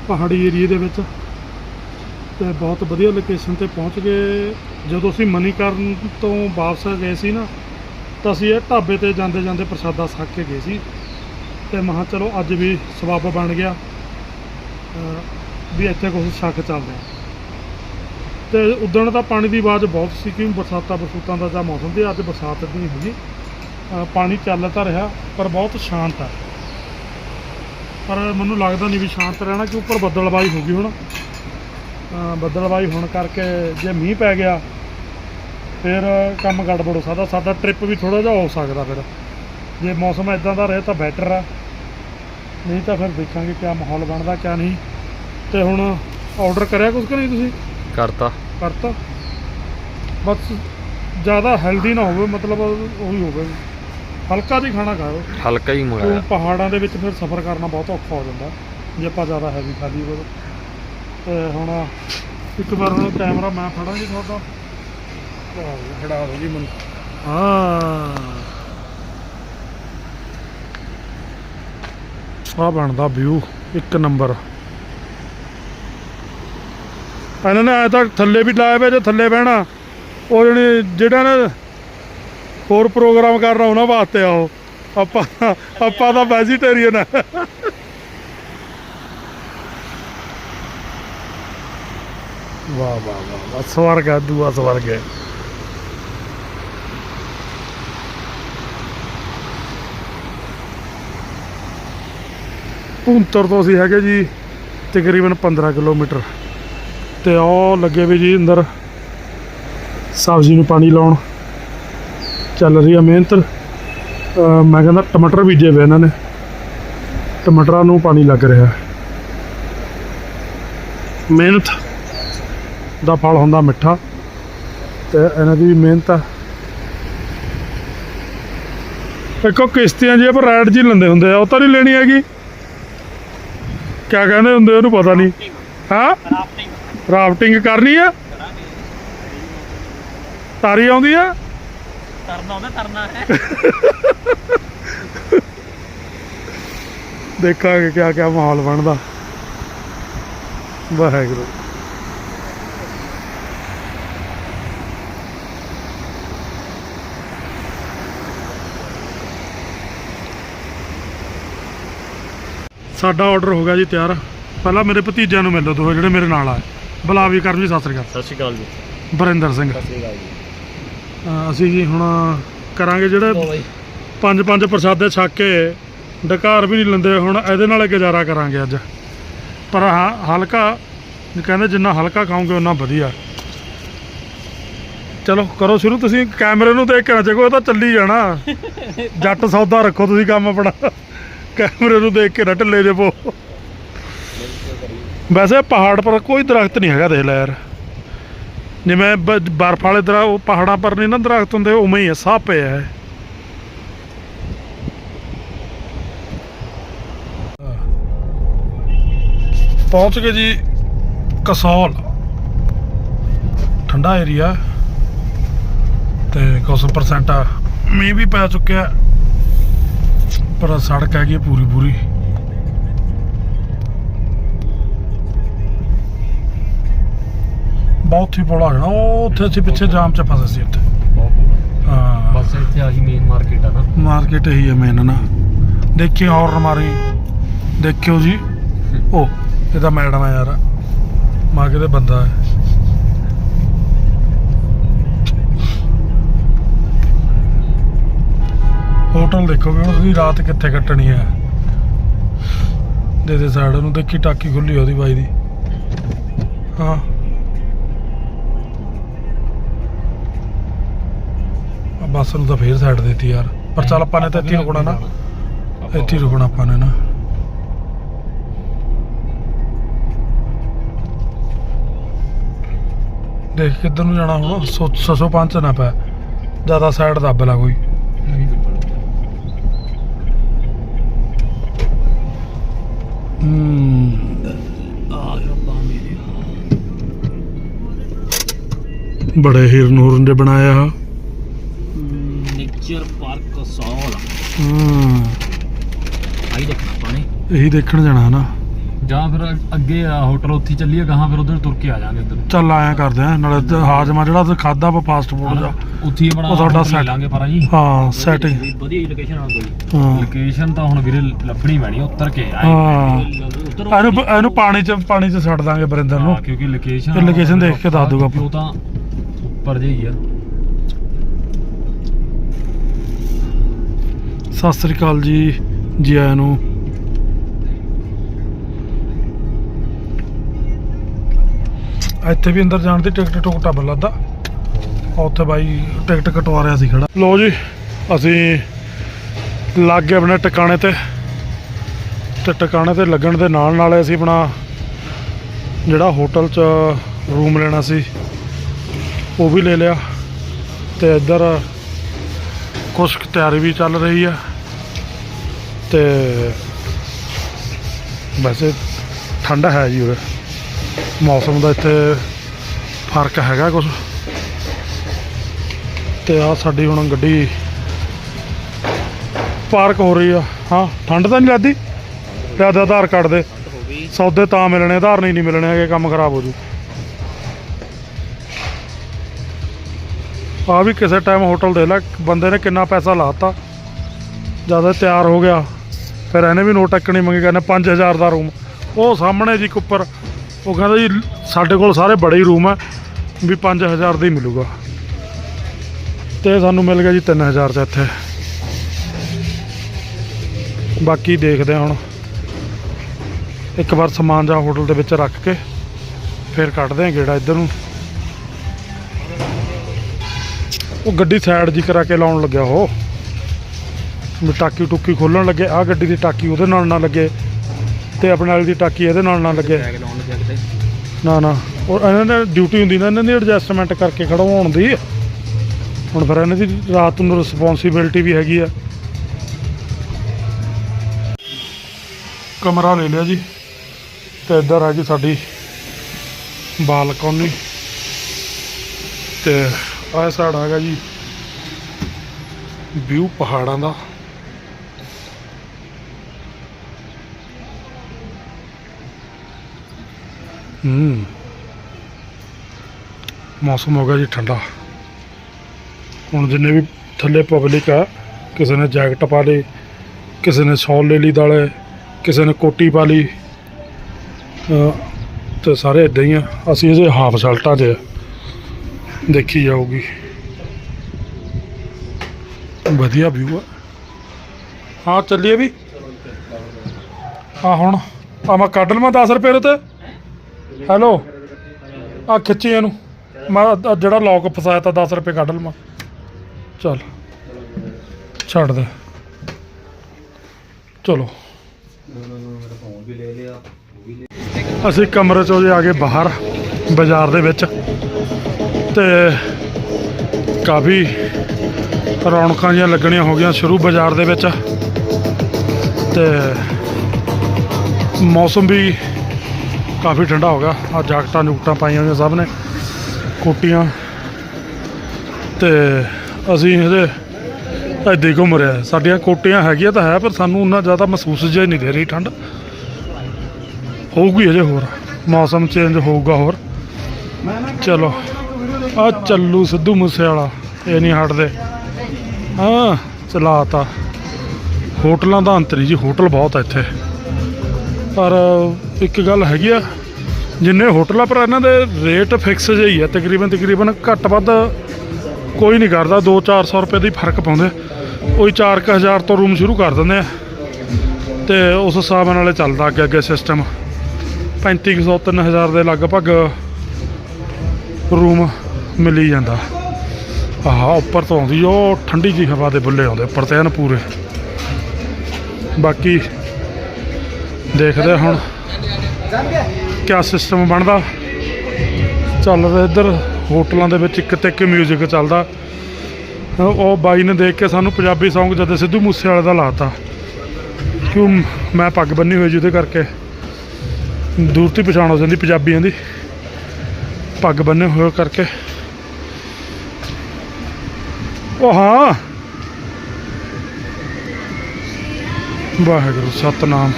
ਪਹਾੜੀ ਏਰੀਏ ਦੇ ਵਿੱਚ ਤੇ ਬਹੁਤ ਵਧੀਆ ਲੋਕੇਸ਼ਨ ਤੇ ਪਹੁੰਚ ਗਏ। ਜਦੋਂ ਅਸੀਂ ਮਨੀਕਰਨ ਤੋਂ ਵਾਪਸ ਗਏ ਸੀ ਨਾ ਤਾਂ ਅਸੀਂ ਇਹ ਢਾਬੇ ਤੇ ਜਾਂਦੇ ਜਾਂਦੇ ਪ੍ਰਸ਼ਾਦਾ ਛਕ ਕੇ ਗਏ ਸੀ ਤੇ ਮਹਾ ਚਲੋ ਅੱਜ ਵੀ ਸਬੱਬ ਬਣ ਗਿਆ ਵੀ ਇੱਥੇ ਕੁਝ ਛੱਕ ਚੱਲਦਾ ਤੇ ਉਦਣ ਤਾਂ ਪਾਣੀ ਦੀ ਆਵਾਜ਼ ਬਹੁਤ ਸੀ ਕਿ ਬਰਸਾਤਾਂ ਬਰਸੂਤਾਂ ਦਾ ਜਾਂ ਮੌਸਮ ਤੇ ਅੱਜ ਬਰਸਾਤ ਨਹੀਂ ਹੈਗੀ। ਪਾਣੀ ਚੱਲ ਤਾਂ ਰਿਹਾ, ਪਰ ਬਹੁਤ ਸ਼ਾਂਤ ਹੈ। ਪਰ ਮੈਨੂੰ ਲੱਗਦਾ ਨਹੀਂ ਵੀ ਸ਼ਾਂਤ ਰਹਿਣਾ ਕਿ ਉੱਪਰ ਬੱਦਲਬਾਈ ਹੋ ਗਈ ਹੁਣ। ਅਹ, ਬੱਦਲਬਾਈ ਹੋਣ ਕਰਕੇ ਜੇ ਮੀਂਹ ਪੈ ਗਿਆ ਫਿਰ ਕੰਮ ਗੜਬੜ ਹੋ ਸਕਦਾ ਸਾਡਾ ਟ੍ਰਿਪ ਵੀ ਥੋੜਾ ਜਿਹਾ ਹੋ ਸਕਦਾ ਫਿਰ। ਜੇ ਮੌਸਮ ਇਦਾਂ ਦਾ ਰਹੇ ਤਾਂ ਬੈਟਰ ਆ। ਨਹੀਂ ਤਾਂ ਫਿਰ ਦੇਖਾਂਗੇ ਕਿਆ ਮਾਹੌਲ ਬਣਦਾ ਕਿਆ ਨਹੀਂ। ਤੇ ਹੁਣ ਆਰਡਰ ਕਰਿਆ ਕੁਝ ਕਿ ਨਹੀਂ ਤੁਸੀਂ? ਕਰਤਾ। ਕਰਤਾ। ਬਸ ਜ਼ਿਆਦਾ ਹੈਲਦੀ ਨਾ ਹੋਵੇ ਮਤਲਬ ਉਹੀ ਹੋਵੇ। ਹਲਕਾ ਜਿਹਾ ਖਾਣਾ ਖਾਓ। ਹਲਕਾ ਹੀ ਕਿਉਂ ਮੰਗਾਇਆ ਪਹਾੜਾਂ ਦੇ ਵਿੱਚ ਫਿਰ ਸਫ਼ਰ ਕਰਨਾ ਬਹੁਤ ਔਖਾ ਹੋ ਜਾਂਦਾ। ਜੇ ਆਪਾਂ ਜ਼ਿਆਦਾ ਹੈਵੀ ਖਾ ਲਈਏ ਤੇ ਹੁਣ ਇੱਕ ਵਾਰ ਹੁਣ ਕੈਮਰਾ ਮੈਂ ਫੜਾਂਗੀ ਤੁਹਾਡਾ। ਫੜਾ ਦਿਓ ਜੀ ਮੈਨੂੰ ਹਾਂ। ਆ ਬਣਦਾ ਵਿਊ ਇੱਕ ਨੰਬਰ ਇਹਨਾਂ ਨੇ ਐ ਤਾਂ ਥੱਲੇ ਵੀ ਲਾਇਆ ਪਿਆ, ਜੇ ਥੱਲੇ ਬਹਿਣਾ। ਉਹ ਜਣੀ ਜਿਹੜਾ ਨੇ ਹੋਰ ਪ੍ਰੋਗਰਾਮ ਕਰਨਾ, ਉਹਨਾਂ ਵਾਸਤੇ ਆਓ ਆਪਾਂ ਆਪਾਂ ਤਾਂ ਵੈਜੀਟੇਰੀਅਨ ਆ। ਵਾਹ ਵਾਹ ਵਾਹ ਸਵਰਗ ਹੈ ਦੂਆ ਸਵਰਗ ਹੈ ਭੁੰਤਰ ਤੋਂ ਅਸੀਂ ਹੈਗੇ ਜੀ ਤਕਰੀਬਨ 15 ਕਿਲੋਮੀਟਰ। ਤੇ ਉਹ ਲੱਗੇ ਵੀ ਜੀ ਅੰਦਰ ਸਬਜ਼ੀ ਨੂੰ ਪਾਣੀ ਲਾਉਣ। ਚੱਲ ਰਹੀ ਆ ਮਿਹਨਤ। ਮੈਂ ਕਹਿੰਦਾ ਟਮਾਟਰ ਬੀਜੇ ਵੇ ਇਹਨਾਂ ਨੇ। ਟਮਾਟਰਾਂ ਨੂੰ ਪਾਣੀ ਲੱਗ ਰਿਹਾ। ਮਿਹਨਤ ਦਾ ਫਲ ਹੁੰਦਾ ਮਿੱਠਾ। ਤੇ ਇਹਨਾਂ ਦੀ ਵੀ ਮਿਹਨਤ ਆ। ਇੱਕੋ ਕਿਸ਼ਤੀਆਂ ਜੀ ਪਰ ਰਾਈਡ ਜੀ ਲੈਂਦੇ ਹੁੰਦੇ ਆ। ਉਹ ਤਾਂ ਨਹੀਂ ਲੈਣੀ ਹੈਗੀ। ਕਿਆ ਕਹਿੰਦੇ ਹੁੰਦੇ ਉਹਨੂੰ ਪਤਾ ਨਹੀਂ। ਹਾਂ? ਰਾਫਟਿੰਗ ਕਰਨੀ ਆ? ਤਾਰੀ ਆਉਂਦੀ ਆ? ਤਰਨਾ ਉਹਨੇ ਤਰਨਾ। ਹੈ ਦੇਖਾਂਗੇ ਕਿਆ ਕਿਆ ਮਾਹੌਲ ਬਣਦਾ। ਵਾਹਿਗੁਰੂ। ਸਾਡਾ ਆਰਡਰ ਹੋ ਗਿਆ ਜੀ ਤਿਆਰ। ਪਹਿਲਾਂ ਮੇਰੇ ਭਤੀਜਿਆਂ ਨੂੰ ਮਿਲੋ ਦੋ ਜਿਹੜੇ ਮੇਰੇ ਨਾਲ ਆਏ। ਬੁਲਾ ਵੀ ਕਰਨ ਜੀ ਸਤਿ ਸ੍ਰੀ ਅਕਾਲ। ਸਤਿ ਸ਼੍ਰੀ ਅਕਾਲ ਜੀ। ਬਰਿੰਦਰ ਸਿੰਘ। ਸਤਿ ਸ਼੍ਰੀ ਅਕਾਲ ਜੀ। ਅਸੀਂ ਜੀ ਹੁਣ ਕਰਾਂਗੇ ਜਿਹੜੇ ਪੰਜ ਪੰਜ ਪ੍ਰਸਾਦੇ ਛੱਕ ਕੇ ਡਕਾਰ ਵੀ ਨਹੀਂ ਲੈਂਦੇ। ਹੁਣ ਇਹਦੇ ਨਾਲ ਹੀ ਗੁਜ਼ਾਰਾ ਕਰਾਂਗੇ ਅੱਜ। ਪਰ ਹਾਂ ਹਲਕਾ ਕਹਿੰਦੇ ਜਿੰਨਾ ਹਲਕਾ ਖਾਓਗੇ ਉਨਾ ਵਧੀਆ। ਚਲੋ ਕਰੋ ਸ਼ੁਰੂ। ਤੁਸੀਂ ਕੈਮਰੇ ਨੂੰ ਦੇਖ ਕੇ ਨਾ ਚੱਕੋ ਇਹ ਤਾਂ ਚੱਲੀ ਜਾਣਾ। ਜੱਟ ਸੌਦਾ ਰੱਖੋ ਤੁਸੀਂ ਕੰਮ ਆਪਣਾ। ਕੈਮਰੇ ਨੂੰ ਦੇਖ ਕੇ ਨਾ ਢਿੱਲੇ ਜੇ ਪੋ। ਵੈਸੇ ਪਹਾੜ ਪਰ ਕੋਈ ਦਰਖਤ ਨਹੀਂ ਹੈਗਾ ਦੇਖ ਲੈ ਯਾਰ। ਜਿਵੇਂ ਬਰਫ਼ ਵਾਲੇ ਦਰਾ, ਉਹ ਪਹਾੜਾਂ ਪਰ ਨਹੀਂ ਨਾ ਦਰਖਤ ਹੁੰਦੇ, ਉਵੇਂ ਹੀ ਹੈ ਸਾਹ ਪਿਆ ਹੈ ਪਹੁੰਚ ਗਏ ਜੀ ਕਸੌਲ। ਠੰਡਾ ਏਰੀਆ। ਤੇ ਕੁਛ ਪਰਸੈਂਟ ਮੀਂਹ ਵੀ ਪੈ ਚੁੱਕਿਆ। ਪਰ ਸੜਕ ਹੈਗੀ ਪੂਰੀ ਪੂਰੀ। ਬਹੁਤ ਹੀ ਬੜਾ ਹੈ ਨਾ ਉਹ ਉੱਥੇ ਅਸੀਂ ਪਿੱਛੇ ਜਾਮ ਚ ਫਸੇ ਸੀ ਉੱਥੇ। ਹਾਂ। ਬਸ ਇੱਥੇ ਆਹੀ ਮੇਨ ਮਾਰਕੀਟ ਆ ਨਾ। ਮਾਰਕੀਟ ਹੀ ਹੈ ਮੇਨ ਨਾ। ਦੇਖਿਓ ਹੋਰ ਮਾਰੀ। ਦੇਖਿਓ ਜੀ। ਉਹ ਇਹ ਤਾਂ ਮੈਡਮ ਆ ਯਾਰ। ਮਾਂ ਕਿਤੇ ਬੰਦਾ ਹੈ। ਹੋਟਲ ਦੇਖੋਗੇ ਹੁਣ ਤੁਸੀਂ ਰਾਤ ਕਿੱਥੇ ਕੱਟਣੀ ਹੈ। ਦੇ ਦੇ ਸਾਈਡ ਨੂੰ ਦੇਖੀ, ਟਾਕੀ ਖੁੱਲੀ ਉਹਦੀ ਬਾਈ ਦੀ। ਹਾਂ। ਆ ਬੱਸ ਨੂੰ ਤਾਂ ਫੇਰ ਸਾਈਡ ਦਿੱਤੀ ਯਾਰ। ਪਰ ਚੱਲ ਆਪਾਂ ਨੇ ਤਾਂ ਇੱਥੇ ਰੁਕਣਾ ਨਾ। ਇੱਥੇ ਰੁਕਣਾ ਆਪਾਂ ਨੇ ਨਾ। ਦੇਖ ਕਿੱਧਰ ਨੂੰ ਜਾਣਾ ਹੁਣ। ਸੋ- ਸੌ ਸੌ ਪੰਜ ਨਾ ਪੈ। ਜ਼ਿਆਦਾ ਸਾਈਡ ਦੱਬ ਲਾ ਕੋਈ ਨਹੀਂ ਬਿਲਕੁਲ ਬੜੇ ਹੀਰਨ ਹੂਰਨ ਦੇ ਬਣਾਇਆ ਨੇਚਰ ਪਾਰਕ ਸੌਲ ਹੂੰ। ਆਈ ਦੇਖਣਾ ਪਾਣੀ ਇਹੀ ਦੇਖਣ ਜਾਣਾ ਨਾ। ਜਾਂ ਫਿਰ ਅੱਗੇ ਆ ਹੋਟਲ ਉੱਥੇ ਚੱਲੀਏ ਗਾਹਾਂ ਫਿਰ ਉਧਰ ਤੁਰ ਕੇ ਆ ਜਾਾਂਗੇ ਚੱਲ ਆਇਆ ਕਰਦੇ ਆ ਨਾਲੇ ਹਾਜਮਾ ਜਿਹੜਾ ਖਾਦਾ ਫਾਸਟ ਫੂਡ ਦਾ। ਉੱਥੇ ਹੀ ਬਣਾ ਉਹ ਤੁਹਾਡਾ hotel ਲੈ set- ਲਾਂਗੇ ਪਰ ਜੀ। ਹਾਂ ਸੈਟਿੰਗ ਵਧੀਆ ਜੀ ਲੋਕੇਸ਼ਨ ਆ ਕੋਈ। ਹਾਂ। ਲੋਕੇਸ਼ਨ ਤਾਂ ਹੁਣ ਵੀਰੇ ਲੱਭਣੀ ਪੈਣੀ ਉੱਤਰ ਕੇ ਆਏ। ਹਾਂ। ਉੱਤਰ ਇਹਨੂੰ ਇਹਨੂੰ ਪਾਣੀ ਚ ਪਾਣੀ ਚ ਛੱਡ ਦਾਂਗੇ ਬਰਿੰਦਰ ਨੂੰ। ਕਿਉਂਕਿ ਲੋਕੇਸ਼ਨ location ਦੇਖ ਕੇ ਦੱਸ ਦੂਗਾ ਉਹ ਤਾਂ ਉੱਪਰ ਜਿਹੀ ਆ। ਸਤਿ ਸ੍ਰੀ ਅਕਾਲ ਜੀ ਜੀ ਆਇਆਂ ਨੂੰ। ਇੱਥੇ ਵੀ ਅੰਦਰ ਜਾਣ ਦੀ ਟਿਕਟ ਟੁਕਟਾ ਬੱਲਦਾ ਉੱਥੇ ਬਾਈ ਟਿਕਟ ਕਟਵਾ ਰਿਹਾ ਸੀ ਖੜਾ। ਲੋ ਜੀ, ਅਸੀਂ ਲੱਗ ਗਏ ਆਪਣੇ ਟਿਕਾਣੇ ਤੇ। ਤੇ ਟਿਕਾਣੇ ਤੇ ਲੱਗਣ ਦੇ ਨਾਲ ਨਾਲ ਅਸੀਂ ਆਪਣਾ ਜਿਹੜਾ ਹੋਟਲ 'ਚ ਰੂਮ ਲੈਣਾ ਸੀ, ਉਹ ਵੀ ਲੈ ਲਿਆ। ਤੇ ਇੱਧਰ ਕੁਛ ਤਿਆਰੀ ਵੀ ਚੱਲ ਰਹੀ ਆ। ਤੇ ਵੈਸੇ ਠੰਡ ਹੈ ਜੀ ਉਰੇ। ਮੌਸਮ ਦਾ ਇੱਥੇ ਫ਼ਰਕ ਹੈਗਾ ਕੁਝ ਤੇ ਆ ਸਾਡੀ ਹੁਣ ਗੱਡੀ ਪਾਰਕ ਹੋ ਰਹੀ ਆ। ਹਾਂ, ਠੰਡ ਤਾਂ ਨਹੀਂ ਲੱਗਦੀ? ਜ਼ਿਆਦਾ ਆਧਾਰ ਕਾਰਡ ਦੇ। ਸੌਦੇ ਤਾਂ ਮਿਲਣੇ, ਆਧਾਰ ਨਹੀਂ ਨਹੀਂ ਮਿਲਣੇ ਹੈਗੇ, ਕੰਮ ਖਰਾਬ ਹੋ ਜੂ। ਆ ਵੀ ਕਿਸੇ ਟਾਈਮ ਹੋਟਲ ਦੇ ਲੈ, ਬੰਦੇ ਨੇ ਕਿੰਨਾ ਪੈਸਾ ਲਾਤਾ। ਜ਼ਿਆਦਾ ਤਿਆਰ ਹੋ ਗਿਆ। ਫਿਰ ਇਹਨੇ ਵੀ ਨੋਟ ਟੱਕਣੀ ਮੰਗੀ, ਕਹਿੰਦੇ 5000 ਦਾ ਰੂਮ ਉਹ ਸਾਹਮਣੇ ਜੀ ਇੱਕ ਉੱਪਰ ਉਹ ਕਹਿੰਦਾ ਜੀ ਸਾਡੇ ਕੋਲ ਸਾਰੇ ਬੜੇ ਹੀ ਰੂਮ ਆ, ਵੀ 5000 ਦਾ ਹੀ ਮਿਲੂਗਾ। ਤੇ ਸਾਨੂੰ ਮਿਲ ਗਿਆ ਜੀ 3000 ਚ ਇੱਥੇ। ਬਾਕੀ ਦੇਖਦੇ ਹਾਂ ਹੁਣ। ਇੱਕ ਵਾਰ ਸਮਾਨ ਜਾ ਹੋਟਲ ਦੇ ਵਿੱਚ ਰੱਖ ਕੇ ਫਿਰ ਕੱਢਦੇ ਹਾਂ ਗੇੜਾ ਇੱਧਰ ਨੂੰ। ਉਹ ਗੱਡੀ ਸਾਈਡ ਜੀ ਕਰਾ ਕੇ ਲਾਉਣ ਲੱਗਿਆ ਉਹ। ਟਾਕੀ ਟੁੱਕੀ ਖੋਲਣ ਲੱਗੇ ਆ ਗੱਡੀ ਦੀ ਟਾਕੀ ਉਹਦੇ ਨਾਲ ਨਾ ਲੱਗੇ ਤੇ ਆਪਣੇ ਵਾਲੀ ਦੀ ਟਾਕੀ ਇਹਦੇ ਨਾਲ ਨਾ ਲੱਗੇ। ਨਾ ਨਾ। ਉਹ ਇਹਨਾਂ ਨੇ ਡਿਊਟੀ ਹੁੰਦੀ ਨਾ ਇਹਨਾਂ ਦੀ ਐਡਜਸਟਮੈਂਟ ਕਰਕੇ ਖੜਵਾਉਣ ਦੀ। ਹੁਣ ਫਿਰ ਇਹਨਾਂ ਦੀ ਰਾਤ ਨੂੰ ਰਿਸਪੌਂਸਿਬਿਲਟੀ ਵੀ ਹੈਗੀ ਆ। ਕਮਰਾ ਲੈ ਲਿਆ ਜੀ। ਤੇ ਇੱਧਰ ਆ ਜੀ ਸਾਡੀ ਬਾਲਕੋਨੀ। ਤੇ ਆਹ ਸਾਡਾ ਹੈਗਾ ਜੀ ਵਿਊ ਪਹਾੜਾਂ ਦਾ। ਹੂੰ। ਮੌਸਮ ਹੋ ਗਿਆ ਜੀ ਠੰਡਾ। ਹੁਣ ਜਿੰਨੇ ਵੀ ਥੱਲੇ ਪਬਲਿਕ ਆ, ਕਿਸੇ ਨੇ ਜੈਕਟ ਪਾ ਲਈ, ਕਿਸੇ ਨੇ ਸ਼ਾਲ ਲੈ ਲਈ ਦਾਲੇ, ਕਿਸੇ ਨੇ ਕੋਟੀ ਪਾ ਲਈ, ਅਹ, ਤੇ ਸਾਰੇ ਇਦਾਂ ਹੀ ਆ। ਅਸੀਂ ਇਹਦੇ ਹਾਫ ਸ਼ਰਟਾਂ 'ਚ ਦੇਖੀ ਜਾਊਗੀ। ਵਧੀਆ ਵਿਊ ਆ। ਹਾਂ, ਚੱਲੀਏ ਵੀ। ਆ ਹੁਣ, ਆ ਮੈਂ ਕੱਢ ਲਵਾਂ 10 ਰੁਪਏ ਤੇ। ਹੈਲੋ ਆ ਖਿੱਚੀ ਇਹਨੂੰ। ਮੈਂ ਜਿਹੜਾ ਲੌਕ ਫਸਾਇਆ ਤਾਂ 10 ਰੁਪਏ ਕੱਢ ਲਵਾਂ। ਚੱਲ, ਛੱਡ ਦੇ। ਚਲੋ। ਅਸੀਂ ਕਮਰੇ ਚੋਂ ਜੇ ਆ ਗਏ ਬਾਹਰ, ਬਾਜ਼ਾਰ ਦੇ ਵਿੱਚ, ਤੇ ਕਾਫੀ ਰੌਣਕਾਂ ਜਿਹੀਆਂ ਲੱਗਣੀਆਂ ਹੋ ਗਈਆਂ ਸ਼ੁਰੂ ਬਾਜ਼ਾਰ ਦੇ ਵਿੱਚ, ਤੇ ਮੌਸਮ ਵੀ ਕਾਫੀ ਠੰਡਾ ਹੋ ਗਿਆ। ਆ ਜਾਕਟਾਂ ਜੁਕਟਾਂ ਪਾਈਆਂ ਹੋਈਆਂ ਸਭ ਨੇ, ਕੋਟੀਆਂ, ਤੇ ਅਸੀਂ ਇਹਦੇ ਏਦਾਂ ਹੀ ਘੁੰਮ ਰਿਹਾ ਸਾਡੀਆਂ ਕੋਟੀਆਂ ਹੈਗੀਆਂ ਤਾਂ ਹੈ, ਪਰ ਸਾਨੂੰ ਉਨਾ ਜ਼ਿਆਦਾ ਮਹਿਸੂਸ ਜਿਹਾ ਨਹੀਂ ਦੇ ਰਹੀ ਠੰਡ। ਹੋਊਗੀ ਅਜੇ ਹੋਰ। ਮੌਸਮ ਚੇਂਜ ਹੋਊਗਾ ਹੋਰ। ਚਲੋ। ਆ ਚੱਲੂ ਸਿੱਧੂ ਮੂਸੇ ਵਾਲਾ ਇਹ ਨਹੀਂ ਹਟਦੇ। ਹਾਂ, ਚਲਾਤਾ। ਹੋਟਲਾਂ ਦਾ ਅੰਤਰੀ ਜੀ, ਹੋਟਲ ਬਹੁਤ ਆ ਇੱਥੇ। ਪਰ ਇੱਕ ਗੱਲ ਹੈਗੀ ਆ, ਜਿੰਨੇ ਹੋਟਲ ਆ ਪਰ ਇਹਨਾਂ ਦੇ ਰੇਟ ਫਿਕਸ ਜਿਹੇ ਹੀ ਆ। ਤਕਰੀਬਨ ਤਕਰੀਬਨ ਘੱਟ ਵੱਧ ਕੋਈ ਨਹੀਂ ਕਰਦਾ 2-400 ਰੁਪਏ ਦੀ ਫ਼ਰਕ ਪਾਉਂਦੇ। ਕੋਈ 4000 ਤੋਂ ਰੂਮ ਸ਼ੁਰੂ ਕਰ ਦਿੰਦੇ ਆ। ਤੇ ਉਸ ਹਿਸਾਬ ਨਾਲ ਚੱਲਦਾ ਅੱਗੇ ਅੱਗੇ ਸਿਸਟਮ 3500 3000 ਦੇ ਲਗਭਗ ਰੂਮ ਮਿਲੀ ਜਾਂਦਾ। ਆਹ, ਉੱਪਰ ਤੋਂ ਆਉਂਦੀ, ਉਹ ਠੰਡੀ ਜੀ ਹਵਾ ਦੇ ਬੁੱਲੇ ਆਉਂਦੇ, ਉੱਪਰ ਤੇ ਐਨ ਪੂਰੇ। ਬਾਕੀ ਦੇਖਦੇ ਹੁਣ। ਕਿਆ ਸਿਸਟਮ ਬਣਦਾ। ਚੱਲਦਾ ਇੱਧਰ। ਹੋਟਲਾਂ ਦੇ ਵਿੱਚ ਇੱਕ ਤੇ ਇੱਕ 뮤직 ਚੱਲਦਾ। ਉਹ ਬਾਈ ਨੇ ਦੇਖ ਕੇ ਸਾਨੂੰ ਪੰਜਾਬੀ Song ਜਦ ਸਿੱਧੂ ਮੂਸੇ ਵਾਲੇ ਦਾ ਲਾਤਾ। ਕਿਉਂ ਮੈਂ ਪੱਗ ਬੰਨੀ ਹੋਈ ਜਿਹਦੇ ਕਰਕੇ। ਦੂਰ ਤੋਂ ਪਛਾਣ ਹੋ ਜਾਂਦੀ ਪੰਜਾਬੀਆਂ ਦੀ। ਪੱਗ ਬੰਨੇ ਹੋਏ ਕਰਕੇ। ਉਹ ਹਾਂ। ਵਾਹਿਗੁਰੂ, ਸਤਨਾਮ।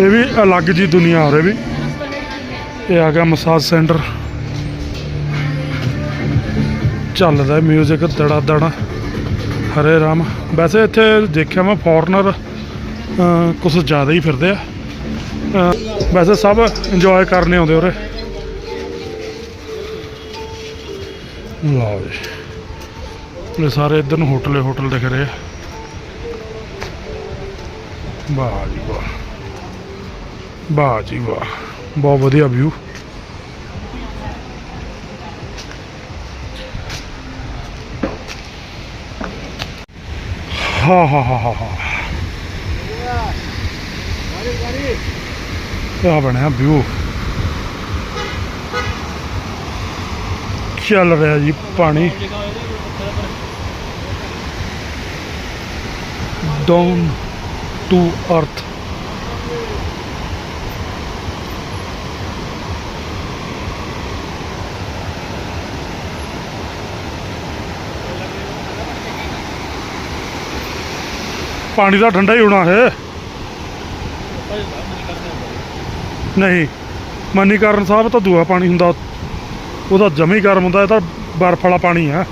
ਇਹ ਵੀ ਅਲੱਗ ਜੀ ਦੁਨੀਆ ਹੋ ਰਹੀ ਵੀ। ਇਹ ਆ ਗਿਆ ਮਸਾਜ ਸੈਂਟਰ। ਚੱਲਦਾ ਮਿਊਜ਼ਿਕ ਦੜਾ ਦੜਾ ਹਰੇ ਰਾਮ। ਵੈਸੇ ਇੱਥੇ ਦੇਖਿਆ ਮੈਂ ਫੋਰਨਰ ਕੁਝ ਜ਼ਿਆਦਾ ਹੀ ਫਿਰਦੇ ਆ। ਵੈਸੇ ਸਭ ਇੰਜੋਏ ਕਰਨੇ ਆਉਂਦੇ ਉਰੇ। ਲਓ ਜੀ। ਇਹ ਸਾਰੇ ਇੱਧਰ ਨੂੰ ਹੋਟਲੇ ਹੋਟਲ ਦਿਖ ਰਹੇ ਆ। ਵਾਹ ਜੀ ਵਾਹ। ਵਾਹ ਜੀ ਵਾਹ। ਬਹੁਤ ਵਧੀਆ ਵਿਊ ਹਾ ਹਾ ਹਾ ਹਾ ਹਾ ਆ ਬਣਿਆ ਵਿਊ ਚੱਲ ਰਿਹਾ ਜੀ ਪਾਣੀ ਡਾਊਨ ਟੂ ਅਰਥ ਪਾਣੀ ਤਾਂ ਠੰਡਾ ਹੀ ਹੋਣਾ ਹੈ। ਨਹੀਂ ਮਨੀਕਰਨ ਸਾਹਿਬ ਤਾਂ ਦੂਆ ਪਾਣੀ ਹੁੰਦਾ, ਉਹਦਾ ਜਮੀ ਗਰਮ ਹੁੰਦਾ, ਇਹ ਤਾਂ ਬਰਫ ਵਾਲਾ ਪਾਣੀ ਆ